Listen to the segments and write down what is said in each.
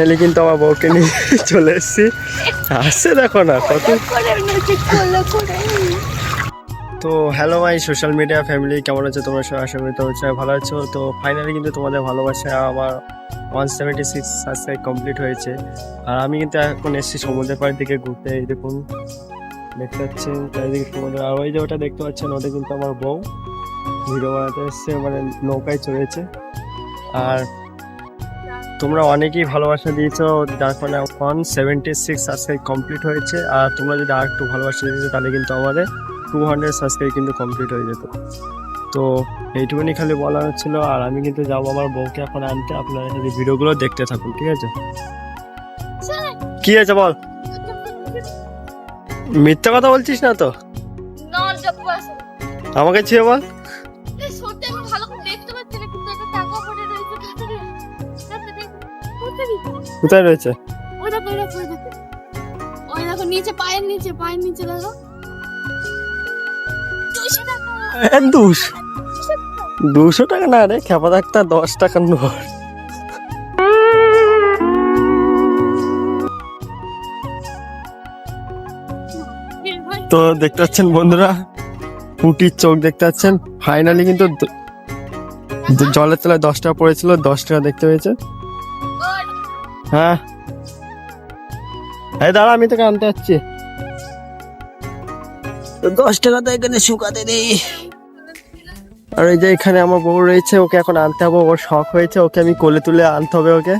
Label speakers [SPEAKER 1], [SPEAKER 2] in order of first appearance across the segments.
[SPEAKER 1] Finally কিন্তু আমার বউকে নিয়ে চলে এসেছি। আসছে দেখো না কত। তো hello my social media family কেমন আছে তোমরা সবাই? আশা করি সবাই ভালো আছো। তো ফাইনালি কিন্তু তোমাদের ভালোবাসা আমার one seventy six subscribe complete হয়েছে। আর আমি কিন্তু এখন এসেছি সমুদ্রের পাড়ের দিকে ঘুরতে, এই দেখুন, দেখতে পাচ্ছেন চারিদিকে সমুদ্র। আর ওই যে ওটা দেখতে পাচ্ছেন, ওটা কিন্তু আমার বউ। ভিডিও বানাতে এসছে মানে নৌকায় চড়েছে। আর তোমরা অনেকেই ভালোবাসা দিয়েছ, যার ফলে one seventy six subscribe complete হয়েছে। আর তোমরা যদি আর একটু ভালোবাসা দিতে তাহলে কিন্তু আমাদের টু হান্ড্রেড সাবস্ক্রাইব কিন্তু কমপ্লিট হয়ে যেত। তো এইটুকুনি খালি বলা হচ্ছিল আর আমি কিন্তু যাব আমার বউকে এখন আনতে। আপনারা যদি ভিডিওগুলো দেখতে থাকুন, ঠিক আছে? কি আছে বল? মিথ্যা কথা বলছিস না তো? আমাকে ছুঁয়ে বল। কোথায় রয়েছে?
[SPEAKER 2] ওই দেখো নিচে পায়ের নিচে পায়ের নিচে দেখো। দুশো টাকা।
[SPEAKER 1] দুশো। টাকা? না রে খেপা ডাক্তার দশ টাকার নোট তো দেখতে পাচ্ছেন বন্ধুরা পুটির চোখ দেখতে পাচ্ছেন। ফাইনালি কিন্তু দ- জলের তলায় দশ টাকা পড়েছিল দশ টাকা দেখতে পেয়েছে হ্যাঁ। এই দাঁড়া আমি তোকে আনতে যাচ্ছি। দশ টাকা তো এখানে শুকাতে নেই। আর এই যে এখানে আমার বউ রয়েছে ওকে এখন আনতে হবে ওর শখ হয়েছে ওকে আমি কোলে তুলে আনতে হবে ওকে।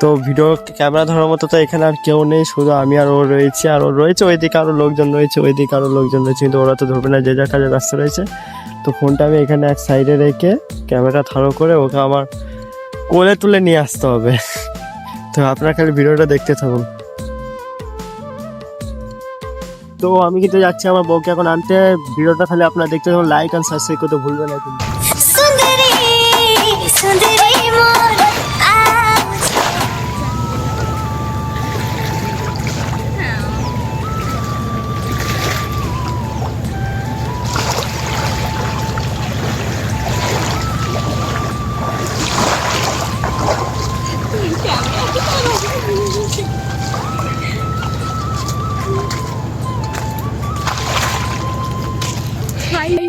[SPEAKER 1] তো ভিডিও ক্যামেরা ধরার মতো তো এখানে আর কেউ নেই শুধু আমি আর ও রয়েছে। আর ও রয়েছে ওইদিকে আরও লোকজন রয়েছে ওইদিকে আরও লোকজন রয়েছে কিন্তু ওরা তো ধরবে না যে যার কাজে ব্যস্ত রয়েছে। তো ফোনটা আমি এখানে এক সাইডে রেখে ক্যামেরা থারো করে ওকে আমার কোলে তুলে নিয়ে আসতে হবে। তো আপনারা খালি ভিডিওটা দেখতে থাকুন। তো আমি কিন্তু যাচ্ছি আমার বউকে এখন আনতে। ভিডিওটা খালি আপনারা দেখতে থাকুন লাইক আর সাবস্ক্রাইব করতে ভুলবেন না কিন্তু।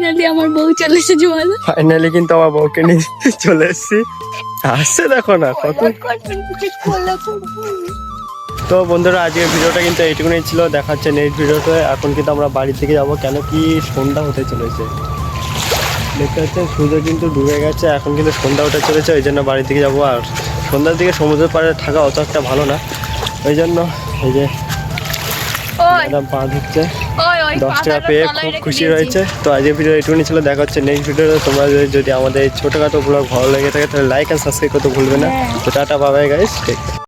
[SPEAKER 2] ফাইনালি আমার বউ চলে এসেছে বলো।
[SPEAKER 1] ফাইনালি কিন্তু আমার বউকে নিয়ে চলে এসেছি। আসছে দেখো না কত। তো বন্ধুরা আজকের ভিডিওটা কিন্তু এইটুকুনি ছিল। দেখাচ্ছে নেক্সট ভিডিওতে। এখন কিন্তু আমরা বাড়ির দিকে যাব। কেন কি সন্ধ্যা হতে চলেছে। দেখতে পাচ্ছেন সূর্য কিন্তু ডুবে গেছে। এখন কিন্তু সন্ধ্যা হতে চলেছে ওই জন্য বাড়ির দিকে যাব। আর সন্ধ্যার দিকে সমুদ্রের পাড়ে থাকা অত একটা ভালো না। ওই জন্য এই যে ম্যাডাম পা ধুচ্ছে। দশ টাকা পেয়ে খুব খুশি রয়েছে। তো আজকের ভিডিও এটুকুনি ছিল দেখা হচ্ছে নেক্সট ভিডিও তোমরা যদি- আমাদের ছোটখাটো ছোটোখাটো ব্লগ ভালো লেগে থাকে তাহলে লাইক অ্যান্ড সাবস্ক্রাইব করতে ভুলবে না। তো টাটা বাবাই গাইস ঠিক